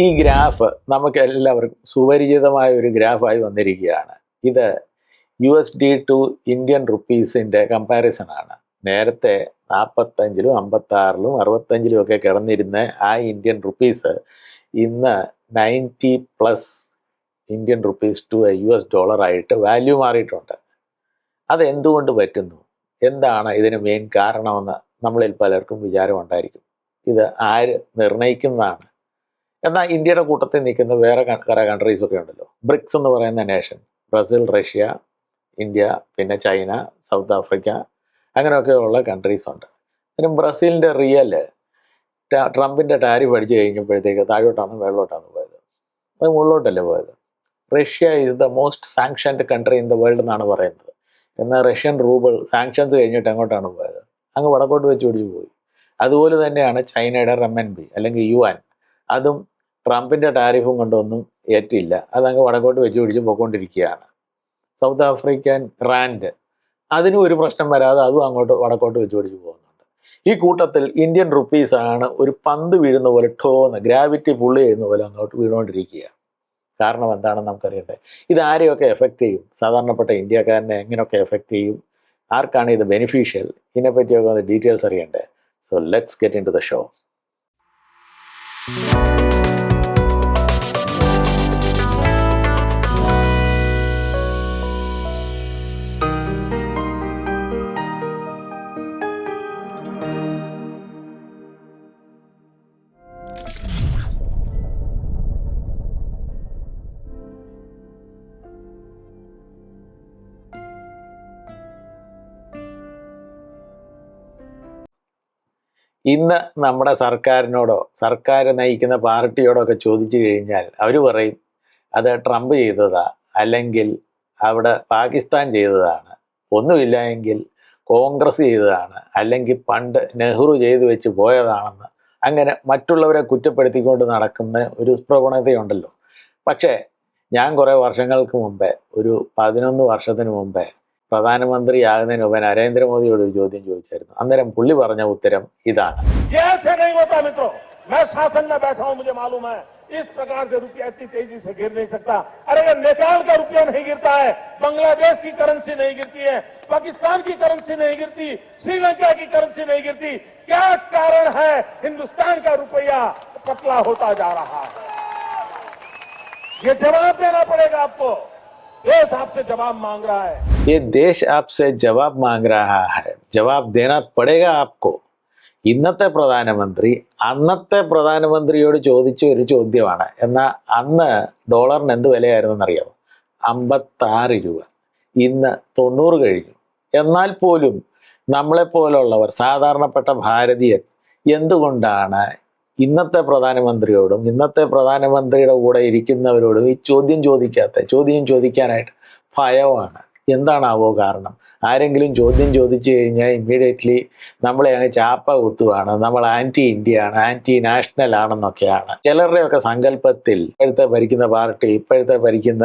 ഈ ഗ്രാഫ് നമുക്ക് എല്ലാവർക്കും സുപരിചിതമായ ഒരു ഗ്രാഫായി വന്നിരിക്കുകയാണ്. ഇത് U S D to Indian റുപ്പീസിന്റെ comparison ആണ് നേരത്തെ നാൽപ്പത്തഞ്ചിലും അമ്പത്താറിലും അറുപത്തഞ്ചിലും ഒക്കെ കിടന്നിരുന്ന ആ ഇന്ത്യൻ റുപ്പീസ് ഇന്ന് ninety plus Indian rupees to U S dollar ആയിട്ട് വാല്യൂ മാറിയിട്ടുണ്ട്. അത് എന്തുകൊണ്ട് പറ്റുന്നു? എന്താണ് ഇതിന് മെയിൻ കാരണമെന്ന് നമ്മളിൽ പലർക്കും വിചാരമുണ്ടായിരിക്കും ഇത് ആര് നിർണയിക്കുന്നതാണ് എന്നാൽ ഇന്ത്യയുടെ കൂട്ടത്തിൽ നിൽക്കുന്ന വേറെ കുറേ കൺട്രീസ് ഒക്കെ ഉണ്ടല്ലോ. ബ്രിക്സ് എന്ന് പറയുന്ന നേഷൻ ബ്രസീൽ റഷ്യ ഇന്ത്യ പിന്നെ ചൈന സൗത്ത് ആഫ്രിക്ക അങ്ങനെയൊക്കെയുള്ള കൺട്രീസ് ഉണ്ട്. പിന്നെ ബ്രസീലിന്റെ റിയൽ ട്രംപിന്റെ ടാരിഫ് അടിച്ചു കഴിഞ്ഞപ്പോഴത്തേക്ക് താഴോട്ടാണ് വെള്ളോട്ടാണ് പോയത്. അത് മുകളിലോട്ടല്ലേ പോയത്? Russia is the most sanctioned country in the world എന്നാണ് പറയുന്നത്. എന്നാൽ റഷ്യൻ റൂബിൾ സാങ്ഷൻസ് കഴിഞ്ഞിട്ട് എങ്ങോട്ടാണ് പോയത്? അങ്ങ് വടക്കോട്ട് വെച്ച് പിടിച്ചു പോയി. അതുപോലെ തന്നെയാണ് ചൈനയുടെ റെമൻ ബി അല്ലെങ്കിൽ യുവാൻ. അതും ട്രംപിന്റെ ടാരിഫും കൊണ്ടൊന്നും ഏറ്റില്ല. അതങ്ങ് വടക്കോട്ട് വെച്ച് പിടിച്ച് പോയിക്കൊണ്ടിരിക്കുകയാണ് സൗത്ത് ആഫ്രിക്കൻ റാൻഡ്. അതിനും ഒരു പ്രശ്നം വരാതെ അതും അങ്ങോട്ട് വടക്കോട്ട് വെച്ച് പിടിച്ച് പോകുന്നുണ്ട്. ഈ കൂട്ടത്തിൽ ഇന്ത്യൻ റുപ്പീസ് ആണ് ഒരു പന്ത് വീഴുന്ന പോലെ ടോന്ന് ഗ്രാവിറ്റി പുള്ളി ചെയ്യുന്ന പോലെ അങ്ങോട്ട് വീണുകൊണ്ടിരിക്കുക കാരണം എന്താണെന്ന് നമുക്കറിയട്ടെ ഇത് ആരെയൊക്കെ എഫക്റ്റ് ചെയ്യും? സാധാരണപ്പെട്ട ഇന്ത്യക്കാരനെ എങ്ങനെയൊക്കെ എഫക്റ്റ് ചെയ്യും? ആർക്കാണ് ഇത് ബെനിഫിഷ്യൽ? ഇതിനെപ്പറ്റിയൊക്കെ ഡീറ്റെയിൽസ് അറിയണ്ടേ? So let's get into the show ഇന്ന് നമ്മുടെ സർക്കാരിനോടോ സർക്കാർ നയിക്കുന്ന പാർട്ടിയോടോ ഒക്കെ ചോദിച്ചു കഴിഞ്ഞാൽ അവർ പറയും അത് ട്രംപ് ചെയ്തതാ അല്ലെങ്കിൽ അവിടെ പാകിസ്ഥാൻ ചെയ്തതാണ്. ഒന്നുമില്ല എങ്കിൽ കോൺഗ്രസ് ചെയ്തതാണ് അല്ലെങ്കിൽ പണ്ട് നെഹ്റു ചെയ്തു വെച്ച് പോയതാണെന്ന്. അങ്ങനെ മറ്റുള്ളവരെ കുറ്റപ്പെടുത്തിക്കൊണ്ട് നടക്കുന്ന ഒരു പ്രവണതയുണ്ടല്ലോ. പക്ഷേ ഞാൻ കുറേ വർഷങ്ങൾക്ക് മുമ്പേ ഒരു പതിനൊന്ന് വർഷത്തിന് മുമ്പേ പ്രധാനമന്ത്രിയാകുന്നതിന് മുമ്പ് നരേന്ദ്രമോദിയോട് ഒരു ചോദ്യം ചോദിച്ചായിരുന്നു അന്നേരം പുള്ളി പറഞ്ഞ ഉത്തരം ഇതാണ് ये ऐसे नहीं होता मित्रों मैं शासन में बैठा हूं मुझे मालूम है इस प्रकार से रुपया इतनी तेजी से गिर नहीं सकता अरे अगर नेपाल का रुपया नहीं गिरता है बांग्लादेश की करेंसी नहीं गिरती है पाकिस्तान की करेंसी नहीं गिरती श्रीलंका की करेंसी नहीं गिरती क्या कारण है हिंदुस्तान का रुपया पतला होता जा रहा है ये जवाब देना पड़ेगा आपको देश आपसे जवाब मांग रहा है ये देश आपसे जवाब मांग रहा है जवाब देना पड़ेगा आपको ഇന്നത്തെ പ്രധാനമന്ത്രി അന്നത്തെ പ്രധാനമന്ത്രിയോട് ചോദിച്ച ഒരു ചോദ്യമാണ് എന്നാൽ അന്ന് ഡോളറിന് എന്ത് വിലയായിരുന്നെന്നറിയാമോ അമ്പത്താറ് രൂപ ഇന്ന് തൊണ്ണൂറ് കഴിഞ്ഞു എന്നാൽ പോലും നമ്മളെപ്പോലുള്ളവർ സാധാരണപ്പെട്ട ഭാരതീയൻ എന്തുകൊണ്ടാണ് ഇന്നത്തെ പ്രധാനമന്ത്രിയോടും ഇന്നത്തെ പ്രധാനമന്ത്രിയുടെ കൂടെ ഇരിക്കുന്നവരോടും ഈ ചോദ്യം ചോദിക്കാത്ത ചോദ്യം ചോദിക്കാനായിട്ട് ഭയമാണ് എന്താണാവോ കാരണം? ആരെങ്കിലും ചോദ്യം ചോദിച്ചു കഴിഞ്ഞാൽ ഇമ്മീഡിയറ്റ്ലി നമ്മളെ അങ്ങ് ചാപ്പ കുത്തുവാണ്. നമ്മൾ ആന്റി ഇന്ത്യ ആണ് ആന്റി നാഷണൽ ആണെന്നൊക്കെയാണ്. ചിലരുടെയൊക്കെ സങ്കല്പത്തിൽ ഇപ്പോഴത്തെ ഭരിക്കുന്ന പാർട്ടി ഇപ്പോഴത്തെ ഭരിക്കുന്ന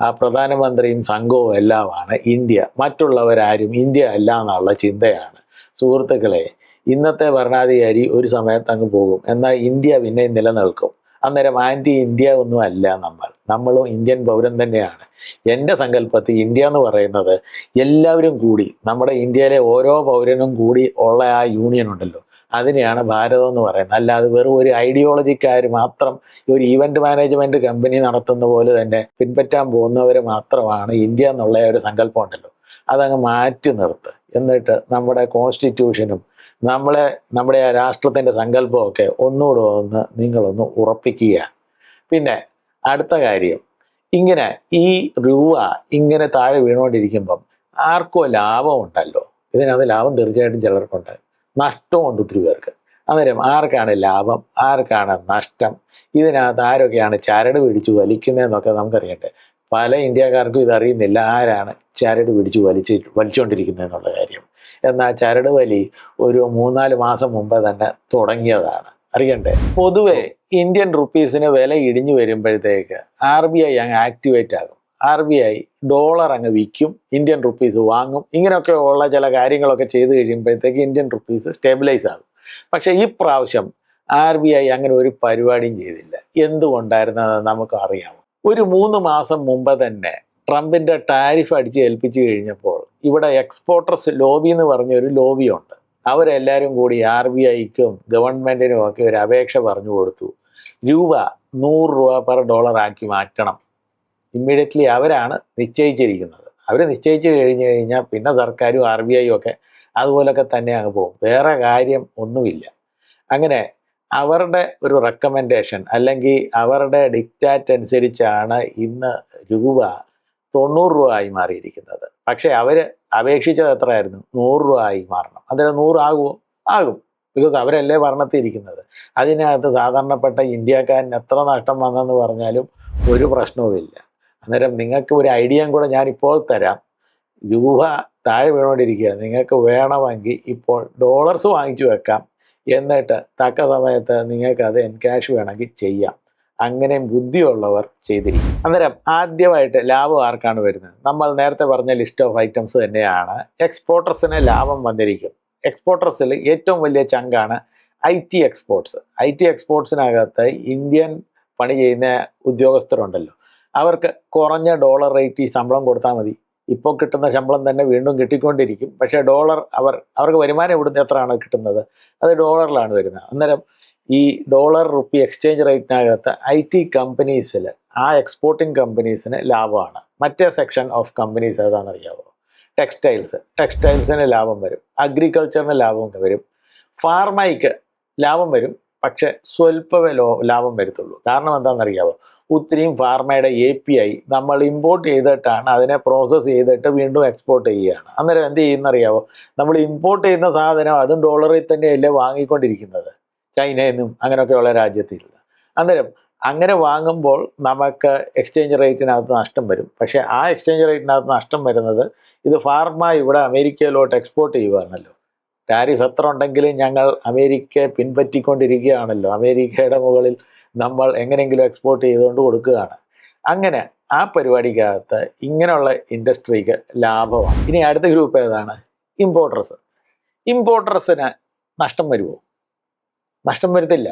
ആ പ്രധാനമന്ത്രിയും സംഘവും എല്ലാമാണ് ഇന്ത്യ. മറ്റുള്ളവരാരും ഇന്ത്യ അല്ല എന്നുള്ള ചിന്തയാണ്. സുഹൃത്തുക്കളെ ഇന്നത്തെ ഭരണാധികാരി ഒരു സമയത്ത് അങ്ങ് പോകും. എന്നാൽ ഇന്ത്യ പിന്നെ നിലനിൽക്കും. അന്നേരം ആന്റി ഇന്ത്യ ഒന്നും അല്ല നമ്മൾ. നമ്മളും ഇന്ത്യൻ പൗരൻ തന്നെയാണ്. എന്റെ സങ്കല്പത്തിൽ ഇന്ത്യ എന്ന് പറയുന്നത് എല്ലാവരും കൂടി നമ്മുടെ ഇന്ത്യയിലെ ഓരോ പൗരനും കൂടി ഉള്ള ആ യൂണിയൻ ഉണ്ടല്ലോ. അതിനെയാണ് ഭാരതം എന്ന് പറയുന്നത്. അല്ലാതെ വെറും ഒരു ഐഡിയോളജിക്കാർ മാത്രം ഒരു ഈവന്റ് മാനേജ്മെന്റ് കമ്പനി നടത്തുന്ന പോലെ തന്നെ പിൻപറ്റാൻ പോകുന്നവർ മാത്രമാണ് ഇന്ത്യ എന്നുള്ള ഒരു സങ്കല്പം ഉണ്ടല്ലോ. അതങ്ങ് മാറ്റി നിർത്ത്. എന്നിട്ട് നമ്മുടെ കോൺസ്റ്റിറ്റ്യൂഷനും നമ്മളെ നമ്മുടെ ആ രാഷ്ട്രത്തിന്റെ സങ്കല്പമൊക്കെ ഒന്നുകൂടെ ഒന്ന് നിങ്ങളൊന്ന് ഉറപ്പിക്കുക. പിന്നെ അടുത്ത കാര്യം ഇങ്ങനെ ഈ രൂപ ഇങ്ങനെ താഴെ വീണുകൊണ്ടിരിക്കുമ്പം ആർക്കോ ലാഭം ഉണ്ടല്ലോ. ഇതിനകത്ത് ലാഭം തീർച്ചയായിട്ടും ചിലർക്കുണ്ട്. നഷ്ടമുണ്ട് ഒത്തിരി പേർക്ക്. അന്നേരം ആർക്കാണ് ലാഭം? ആർക്കാണ് നഷ്ടം? ഇതിനകത്ത് ആരൊക്കെയാണ് ചരട് പിടിച്ച് വലിക്കുന്നതെന്നൊക്കെ നമുക്കറിയട്ടെ പല ഇന്ത്യക്കാർക്കും ഇതറിയുന്നില്ല ആരാണ് ചരട് പിടിച്ച് വലിച്ച് വലിച്ചുകൊണ്ടിരിക്കുന്നതെന്നുള്ള കാര്യം. എന്നാൽ ചരട് വലി ഒരു മൂന്നാൽ മാസം മുമ്പ് തന്നെ തുടങ്ങിയതാണ്. അറിയണ്ടേ? പൊതുവെ ഇന്ത്യൻ റുപ്പീസിന് വില ഇടിഞ്ഞു വരുമ്പോഴത്തേക്ക് ആർ ബി ഐ അങ്ങ് ആക്ടിവേറ്റ് ആകും. ആർ ബി ഐ ഡോളർ അങ്ങ് വിൽക്കും ഇന്ത്യൻ റുപ്പീസ് വാങ്ങും. ഇങ്ങനെയൊക്കെ ഉള്ള ചില കാര്യങ്ങളൊക്കെ ചെയ്ത് കഴിയുമ്പോഴത്തേക്ക് ഇന്ത്യൻ റുപ്പീസ് സ്റ്റെബിലൈസ് ആകും. പക്ഷേ ഈ പ്രാവശ്യം ആർ ബി ഐ അങ്ങനെ ഒരു പരിപാടിയും ചെയ്തില്ല. എന്തുകൊണ്ടായിരുന്നത് നമുക്ക് അറിയാമോ? ഒരു മൂന്ന് മാസം മുമ്പ് തന്നെ ട്രംപിന്റെ ടാരിഫ് അടിച്ച് ഏൽപ്പിച്ചു കഴിഞ്ഞപ്പോൾ ഇവിടെ എക്സ്പോർട്ടേഴ്സ് ലോബി എന്ന് പറഞ്ഞൊരു ലോബിയുണ്ട്. അവരെല്ലാവരും കൂടി ആർ ബി ഐക്കും ഗവൺമെന്റിനും ഒക്കെ ഒരു അപേക്ഷ പറഞ്ഞു കൊടുത്തു. രൂപ നൂറ് രൂപ പെർ ഡോളർ ആക്കി മാറ്റണം. ഇമ്മീഡിയറ്റ്ലി അവരാണ് നിശ്ചയിച്ചിരിക്കുന്നത്. അവർ നിശ്ചയിച്ചു കഴിഞ്ഞു കഴിഞ്ഞാൽ പിന്നെ സർക്കാരും ആർ ബി ഐയും ഒക്കെ അതുപോലൊക്കെ തന്നെ അങ്ങ് പോകും. വേറെ കാര്യം ഒന്നുമില്ല. അങ്ങനെ അവരുടെ ഒരു റെക്കമെൻഡേഷൻ അല്ലെങ്കിൽ അവരുടെ ഡിക്റ്റാറ്റ് അനുസരിച്ചാണ് ഇന്ന് രൂപ തൊണ്ണൂറ് രൂപ ആയി മാറിയിരിക്കുന്നത്. പക്ഷേ അവർ അപേക്ഷിച്ചത് എത്രയായിരുന്നു? നൂറ് രൂപ ആയി മാറണം. അതിന് നൂറാകുമോ ആകും. ബിക്കോസ് അവരല്ലേ ഭരണത്തിരിക്കുന്നത്. അതിനകത്ത് സാധാരണപ്പെട്ട ഇന്ത്യക്കാരന് എത്ര നഷ്ടം വന്നെന്ന് പറഞ്ഞാലും ഒരു പ്രശ്നവുമില്ല അന്നേരം നിങ്ങൾക്ക് ഒരു ഐഡിയയും കൂടെ ഞാനിപ്പോൾ തരാം. രൂപ താഴെ വീണോണ്ടിരിക്കുക നിങ്ങൾക്ക് വേണമെങ്കിൽ ഇപ്പോൾ ഡോളർസ് വാങ്ങിച്ചു വെക്കാം. എന്നിട്ട് തക്ക സമയത്ത് നിങ്ങൾക്ക് അത് എൻകാഷ് വേണമെങ്കിൽ ചെയ്യാം. അങ്ങനെ ബുദ്ധിയുള്ളവർ ചെയ്തിരിക്കും. അന്നേരം ആദ്യമായിട്ട് ലാഭം ആർക്കാണ് വരുന്നത്? നമ്മൾ നേരത്തെ പറഞ്ഞ ലിസ്റ്റ് ഓഫ് ഐറ്റംസ് തന്നെയാണ്. എക്സ്പോർട്ടേഴ്സിന് ലാഭം വന്നിരിക്കും. എക്സ്പോർട്ടേഴ്സിൽ ഏറ്റവും വലിയ ചങ്കാണ് I T exports I T എക്സ്പോർട്സിനകത്ത് Indian പണി ചെയ്യുന്ന ഉദ്യോഗസ്ഥരുണ്ടല്ലോ. അവർക്ക് കുറഞ്ഞ ഡോളർ റേറ്റ് ഈ ശമ്പളം കൊടുത്താൽ മതി. ഇപ്പോൾ കിട്ടുന്ന ശമ്പളം തന്നെ വീണ്ടും കിട്ടിക്കൊണ്ടിരിക്കും. പക്ഷേ ഡോളർ അവർ അവർക്ക് വരുമാനം ഇവിടുന്ന് എത്രയാണ് കിട്ടുന്നത്? അത് ഡോളറിലാണ് വരുന്നത്. അന്നേരം ഈ ഡോളർ റുപ്പി എക്സ്ചേഞ്ച് റേറ്റിനകത്ത് ഐ ടി കമ്പനീസിൽ ആ എക്സ്പോർട്ടിംഗ് കമ്പനീസിന് ലാഭമാണ്. മറ്റേ സെക്ഷൻ ഓഫ് കമ്പനീസ് ഏതാണെന്നറിയാമോ ടെക്സ്റ്റൈൽസ്. ടെക്സ്റ്റൈൽസിന് ലാഭം വരും. അഗ്രികൾച്ചറിന് ലാഭം വരും. ഫാർമയ്ക്ക് ലാഭം വരും. പക്ഷേ സ്വല്പമേ ലോ ലാഭം വരത്തുള്ളൂ. കാരണം എന്താണെന്നറിയാമോ ഒത്തിരിയും ഫാർമയുടെ എ പി ഐ നമ്മൾ ഇമ്പോർട്ട് ചെയ്തിട്ടാണ് അതിനെ പ്രോസസ്സ് ചെയ്തിട്ട് വീണ്ടും എക്സ്പോർട്ട് ചെയ്യുകയാണ്. അന്നേരം എന്ത് ചെയ്യുന്നറിയാവോ? നമ്മൾ ഇമ്പോർട്ട് ചെയ്യുന്ന സാധനം അതും ഡോളറിൽ തന്നെയല്ലേ വാങ്ങിക്കൊണ്ടിരിക്കുന്നത്. ചൈനയിൽ നിന്നും അങ്ങനെയൊക്കെയുള്ള രാജ്യത്തിൽ. അന്നേരം അങ്ങനെ വാങ്ങുമ്പോൾ നമുക്ക് എക്സ്ചേഞ്ച് റേറ്റിനകത്ത് നഷ്ടം വരും. പക്ഷേ ആ എക്സ്ചേഞ്ച് റേറ്റിനകത്ത് നഷ്ടം വരുന്നത് ഇത് ഫാർമ ഇവിടെ അമേരിക്കയിലോട്ട് എക്സ്പോർട്ട് ചെയ്യുവാണല്ലോ. ടാരിഫ് എത്ര ഉണ്ടെങ്കിലും ഞങ്ങൾ അമേരിക്കയെ പിൻപറ്റിക്കൊണ്ടിരിക്കുകയാണല്ലോ. അമേരിക്കയുടെ മുകളിൽ നമ്മൾ എങ്ങനെയെങ്കിലും എക്സ്പോർട്ട് ചെയ്തുകൊണ്ട് കൊടുക്കുകയാണ്. അങ്ങനെ ആ പരിപാടിക്കകത്ത് ഇങ്ങനെയുള്ള ഇൻഡസ്ട്രിക്ക് ലാഭമാണ്. ഇനി അടുത്ത ഗ്രൂപ്പ് ഏതാണ്? ഇമ്പോർട്ടേഴ്സ് ഇമ്പോർട്ടേഴ്സിന് നഷ്ടം വരുമോ നഷ്ടം വരത്തില്ല.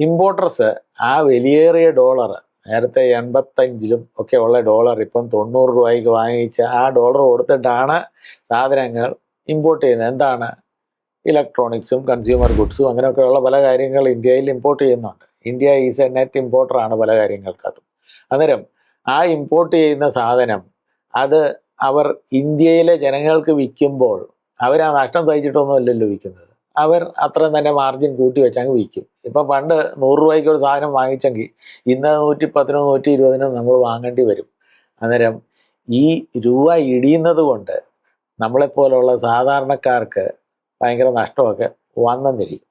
ഇമ്പോർട്ടേഴ്സ് ആ വലിയേറിയ ഡോളർ നേരത്തെ എൺപത്തഞ്ചിലും ഒക്കെ ഉള്ള ഡോളർ ഇപ്പം തൊണ്ണൂറ് രൂപയ്ക്ക് വാങ്ങിച്ച ആ ഡോളർ കൊടുത്തിട്ടാണ് സാധനങ്ങൾ ഇമ്പോർട്ട് ചെയ്യുന്നത്. എന്താണ്? ഇലക്ട്രോണിക്സും കൺസ്യൂമർ ഗുഡ്സും അങ്ങനെയൊക്കെയുള്ള പല കാര്യങ്ങൾ ഇന്ത്യയിൽ ഇമ്പോർട്ട് ചെയ്യുന്നുണ്ട്. ഇന്ത്യ ഈസ് എ നെറ്റ് ഇമ്പോർട്ടറാണ് പല കാര്യങ്ങൾക്കകത്തും. അന്നേരം ആ ഇമ്പോർട്ട് ചെയ്യുന്ന സാധനം അത് അവർ ഇന്ത്യയിലെ ജനങ്ങൾക്ക് വിൽക്കുമ്പോൾ അവർ ആ നഷ്ടം സഹിച്ചിട്ടൊന്നുമല്ലല്ലോ വിൽക്കുന്നത്. അവർ അത്രയും തന്നെ മാർജിൻ കൂട്ടി വെച്ചങ്ങ് വിൽക്കും. ഇപ്പം പണ്ട് നൂറ് രൂപയ്ക്ക് ഒരു സാധനം വാങ്ങിച്ചെങ്കിൽ ഇന്ന് നൂറ്റി പത്തിനോ നൂറ്റി ഇരുപതിനോ നമ്മൾ വാങ്ങേണ്ടി വരും. അന്നേരം ഈ രൂപ ഇടിയുന്നത് കൊണ്ട് നമ്മളെപ്പോലുള്ള സാധാരണക്കാർക്ക് ഭയങ്കര നഷ്ടമൊക്കെ വന്നെന്നിരിക്കും.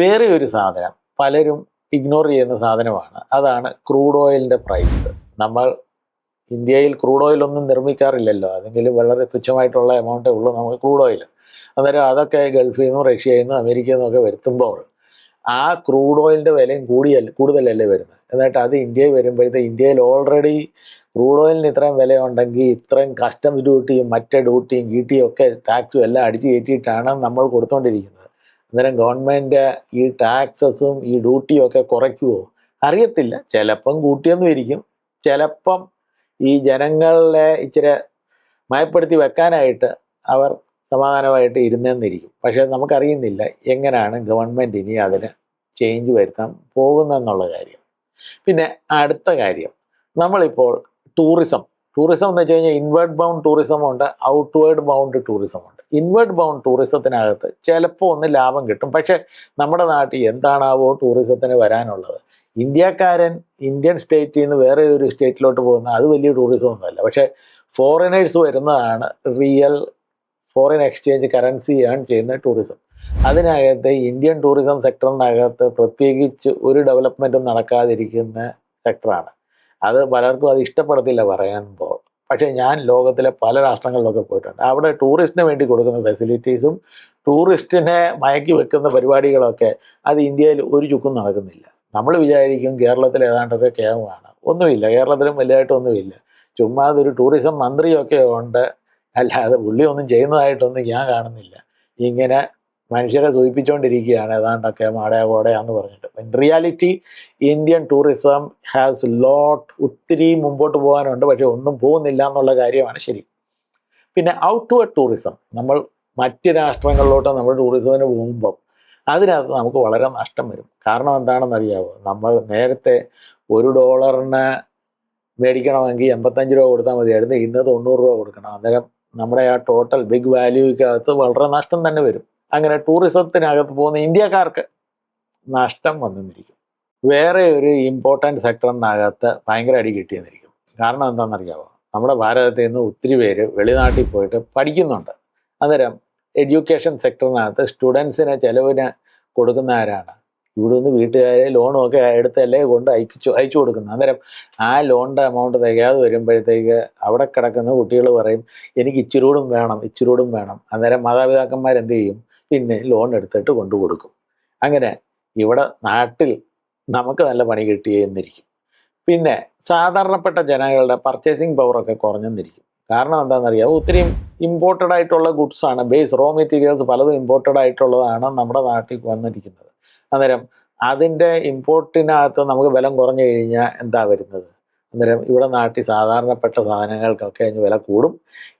വേറെ ഒരു സാധനം പലരും ഇഗ്നോർ ചെയ്യുന്ന സാധനമാണ്. അതാണ് ക്രൂഡ് ഓയിലിന്റെ പ്രൈസ് നമ്മൾ ഇന്ത്യയിൽ ക്രൂഡ് ഓയിൽ ഒന്നും നിർമ്മിക്കാറില്ലല്ലോ. അതെങ്കിൽ വളരെ തുച്ഛമായിട്ടുള്ള എമൗണ്ടേ ഉള്ളൂ നമുക്ക് ക്രൂഡ് ഓയിൽ അന്നേരം അതൊക്കെ ഗൾഫിൽ നിന്നും റഷ്യയിൽ നിന്നും അമേരിക്കയിൽ നിന്നൊക്കെ വരുത്തുമ്പോൾ ആ ക്രൂഡ് ഓയിലിന്റെ വിലയും കൂടിയല്ല കൂടുതലല്ലേ വരുന്നത്. എന്നിട്ട് അത് ഇന്ത്യയിൽ വരുമ്പോഴത്തെ ഇന്ത്യയിൽ ഓൾറെഡി ക്രൂഡ് ഓയിലിന് ഇത്രയും വിലയുണ്ടെങ്കിൽ ഇത്രയും കസ്റ്റംസ് ഡ്യൂട്ടിയും മറ്റേ ഡ്യൂട്ടിയും ഗീട്ടിയും ഒക്കെ ടാക്സും എല്ലാം അടിച്ചു കയറ്റിയിട്ടാണ് നമ്മൾ കൊടുത്തുകൊണ്ടിരിക്കുന്നത് അന്നേരം ഗവൺമെന്റ് ഈ ടാക്സസും ഈ ഡ്യൂട്ടിയും ഒക്കെ കുറയ്ക്കുമോ അറിയത്തില്ല. ചിലപ്പം കൂട്ടിയൊന്നും ഇരിക്കും ചിലപ്പം ഈ ജനങ്ങളെ ഇച്ചിരി മയപ്പെടുത്തി വെക്കാനായിട്ട് അവർ സമാധാനമായിട്ട് ഇരുന്നെന്നിരിക്കും. പക്ഷേ നമുക്കറിയുന്നില്ല എങ്ങനെയാണ് ഗവൺമെന്റ് ഇനി അതിന് ചേഞ്ച് വരുത്താൻ പോകുന്നതെന്നുള്ള കാര്യം. പിന്നെ അടുത്ത കാര്യം. നമ്മളിപ്പോൾ ടൂറിസം ടൂറിസം എന്ന് വെച്ച് കഴിഞ്ഞാൽ ഇൻവേർഡ് ബൗണ്ട് ടൂറിസം ഉണ്ട് ഔട്ട്വേർഡ് ബൗണ്ട് ടൂറിസം ഉണ്ട്. ഇൻവേർഡ് ബൗണ്ട് ടൂറിസത്തിനകത്ത് ചിലപ്പോൾ ഒന്ന് ലാഭം കിട്ടും. പക്ഷേ നമ്മുടെ നാട്ടിൽ എന്താണാവോ ടൂറിസത്തിന് വരാനുള്ളത്. ഇന്ത്യക്കാരൻ ഇന്ത്യൻ സ്റ്റേറ്റിൽ നിന്ന് വേറെ ഒരു സ്റ്റേറ്റിലോട്ട് പോകുന്ന അത് വലിയ ടൂറിസം ഒന്നുമല്ല പക്ഷേ ഫോറിനേഴ്സ് വരുന്നതാണ് real foreign exchange currency earn ചെയ്യുന്ന ടൂറിസം അതിനകത്ത് ഇന്ത്യൻ ടൂറിസം സെക്ടറിനകത്ത് പ്രത്യേകിച്ച് ഒരു ഡെവലപ്മെന്റും നടക്കാതിരിക്കുന്ന സെക്ടറാണ് അത് പലർക്കും അത് ഇഷ്ടപ്പെടത്തില്ല പറയുമ്പോൾ. പക്ഷേ ഞാൻ ലോകത്തിലെ പല രാഷ്ട്രങ്ങളിലൊക്കെ പോയിട്ടുണ്ട്. അവിടെ ടൂറിസ്റ്റിന് വേണ്ടി കൊടുക്കുന്ന ഫെസിലിറ്റീസും ടൂറിസ്റ്റിനെ മയക്കി വെക്കുന്ന പരിപാടികളൊക്കെ അത് ഇന്ത്യയിൽ ഒരു ചുക്കും നടക്കുന്നില്ല. നമ്മൾ വിചാരിക്കും കേരളത്തിൽ ഏതാണ്ടൊക്കെ കേവമാണ് ഒന്നുമില്ല. കേരളത്തിലും വലുതായിട്ടൊന്നുമില്ല. ചുമ്മാ അതൊരു ടൂറിസം മന്ത്രിയൊക്കെ ഉണ്ട്. അല്ലാതെ പുള്ളി ഒന്നും ചെയ്യുന്നതായിട്ടൊന്നും ഞാൻ കാണുന്നില്ല. ഇങ്ങനെ മനുഷ്യരെ സൂചിപ്പിച്ചുകൊണ്ടിരിക്കുകയാണ് ഏതാണ്ടൊക്കെ മാടയാ കോടയാന്ന് പറഞ്ഞിട്ട്. In reality Indian tourism has lot ഒത്തിരി മുമ്പോട്ട് പോകാനുണ്ട്. പക്ഷേ ഒന്നും പോകുന്നില്ല എന്നുള്ള കാര്യമാണ് ശരി. പിന്നെ ഔട്ട്വേർഡ് ടൂറിസം നമ്മൾ മറ്റ് രാഷ്ട്രങ്ങളിലോട്ട് നമ്മൾ ടൂറിസത്തിന് പോകുമ്പം അതിനകത്ത് നമുക്ക് വളരെ നഷ്ടം വരും. കാരണം എന്താണെന്ന് അറിയാമോ നമ്മൾ നേരത്തെ ഒരു ഡോളറിന് മേടിക്കണമെങ്കിൽ എൺപത്തഞ്ച് രൂപ കൊടുത്താൽ മതിയായിരുന്നു. ഇന്ന് തൊണ്ണൂറ് രൂപ കൊടുക്കണം. അന്നേരം നമ്മുടെ ആ ടോട്ടൽ ബിഗ് വാല്യൂക്കകത്ത് വളരെ നഷ്ടം തന്നെ വരും. അങ്ങനെ ടൂറിസത്തിനകത്ത് പോകുന്ന ഇന്ത്യക്കാർക്ക് നഷ്ടം വന്നിരിക്കും. വേറെ ഒരു ഇമ്പോർട്ടന്റ് സെക്ടറിനകത്ത് ഭയങ്കര അടി കിട്ടിയെന്നിരിക്കും. കാരണം എന്താണെന്നറിയാമോ നമ്മുടെ ഭാരതത്തിൽ നിന്ന് ഒത്തിരി പേര് വെളിനാട്ടിൽ പോയിട്ട് പഠിക്കുന്നുണ്ട്. അന്നേരം എഡ്യൂക്കേഷൻ സെക്ടറിനകത്ത് സ്റ്റുഡൻസിന് ചിലവിന് കൊടുക്കുന്ന ആരാണ്? ഇവിടെ നിന്ന് വീട്ടുകാരെ ലോണും ഒക്കെ എടുത്തല്ലേ കൊണ്ട് അയച്ചു അയച്ചു കൊടുക്കുന്നത്. അന്നേരം ആ ലോണിന്റെ എമൗണ്ട് തികയാതെ വരുമ്പോഴത്തേക്ക് അവിടെ കിടക്കുന്ന കുട്ടികൾ പറയും എനിക്ക് ഇച്ചിരൂടും വേണം ഇച്ചിരൂടും വേണം. അന്നേരം മാതാപിതാക്കന്മാർ എന്ത് ചെയ്യും? പിന്നെ ലോൺ എടുത്തിട്ട് കൊണ്ടു കൊടുക്കും. അങ്ങനെ ഇവിടെ നാട്ടിൽ നമുക്ക് നല്ല പണി കിട്ടിയെന്നിരിക്കും പിന്നെ സാധാരണപ്പെട്ട ജനങ്ങളുടെ പർച്ചേസിങ് പവറൊക്കെ കുറഞ്ഞെന്നിരിക്കും. കാരണം എന്താണെന്നറിയാം ഒത്തിരി ഇമ്പോർട്ടഡ് ആയിട്ടുള്ള ഗുഡ്സ് ആണ്. ബേസ് റോ മെറ്റീരിയൽസ് പലതും ഇമ്പോർട്ടഡ് ആയിട്ടുള്ളതാണ് നമ്മുടെ നാട്ടിൽ വന്നിരിക്കുന്നത്. അന്നേരം അതിന്റെ ഇമ്പോർട്ടിനകത്ത് നമുക്ക് ബലം കുറഞ്ഞു കഴിഞ്ഞാൽ എന്താ വരുന്നത്? അന്നേരം ഇവിടെ നാട്ടിൽ സാധാരണപ്പെട്ട സാധനങ്ങൾക്കൊക്കെ അതിന് വില കൂടും.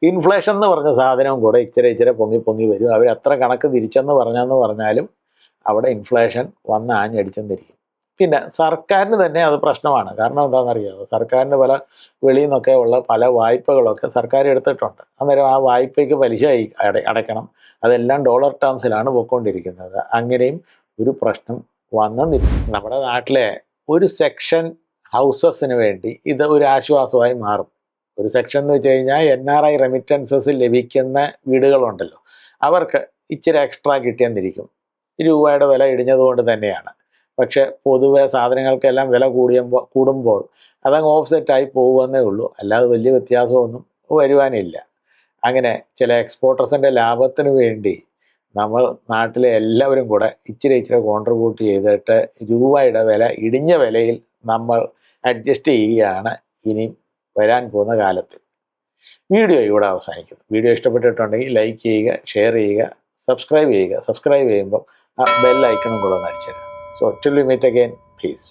ഇൻഫ്ലേഷൻ എന്ന് പറഞ്ഞ സാധനവും കൂടെ ഇച്ചിരി ഇച്ചിരി പൊങ്ങി പൊങ്ങി വരും. അവർ എത്ര കണക്ക് തിരിച്ചെന്ന് പറഞ്ഞെന്ന് പറഞ്ഞാലും അവിടെ ഇൻഫ്ലേഷൻ വന്ന് ആഞ്ഞടിച്ചെന്നിരിക്കും. പിന്നെ സർക്കാരിന് തന്നെ അത് പ്രശ്നമാണ്. കാരണം എന്താണെന്നറിയാമോ സർക്കാരിന് പല വെളിയിൽ നിന്നൊക്കെ ഉള്ള പല വായ്പകളൊക്കെ സർക്കാർ എടുത്തിട്ടുണ്ട്. അന്നേരം ആ വായ്പയ്ക്ക് പലിശ അടയ്ക്കണം. അതെല്ലാം ഡോളർ ടേംസിലാണ് പോയിക്കൊണ്ടിരിക്കുന്നത്. അങ്ങനെയും ഒരു പ്രശ്നം വന്നെന്നിരിക്കും. നമ്മുടെ നാട്ടിലെ ഒരു സെക്ഷൻ ഹൗസസിന് വേണ്ടി ഇത് ഒരു ആശ്വാസമായി മാറും. ഒരു സെക്ഷൻ എന്ന് വെച്ച് കഴിഞ്ഞാൽ എൻ ആർ ഐ റെമിറ്റൻസസ് ലഭിക്കുന്ന വീടുകളുണ്ടല്ലോ. അവർക്ക് ഇച്ചിരി എക്സ്ട്രാ കിട്ടിയെന്നിരിക്കും. രൂപയുടെ വില ഇടിഞ്ഞതുകൊണ്ട് തന്നെയാണ്. പക്ഷേ പൊതുവെ സാധനങ്ങൾക്കെല്ലാം വില കൂടിയുമ്പോൾ കൂടുമ്പോൾ അതങ്ങ് ഓഫ്സെറ്റായി പോകുമെന്നേ ഉള്ളൂ. അല്ലാതെ വലിയ വ്യത്യാസമൊന്നും വരുവാനില്ല. അങ്ങനെ ചില എക്സ്പോർട്ടേഴ്സിന്റെ ലാഭത്തിന് വേണ്ടി നമ്മൾ നാട്ടിലെ എല്ലാവരും കൂടെ ഇച്ചിരി ഇച്ചിരി കോൺട്രിബ്യൂട്ട് ചെയ്തിട്ട് രൂപയുടെ വില ഇടിഞ്ഞ വിലയിൽ നമ്മൾ അഡ്ജസ്റ്റ് ചെയ്യുകയാണ് ഇനി വരാൻ പോകുന്ന കാലത്ത്. വീഡിയോ ഇവിടെ അവസാനിക്കുന്നു. വീഡിയോ ഇഷ്ടപ്പെട്ടിട്ടുണ്ടെങ്കിൽ ലൈക്ക് ചെയ്യുക ഷെയർ ചെയ്യുക സബ്സ്ക്രൈബ് ചെയ്യുക. സബ്സ്ക്രൈബ് ചെയ്യുമ്പം ആ ബെൽ കൂടെ ഒന്ന് അടിച്ചു തരാം so we meet again please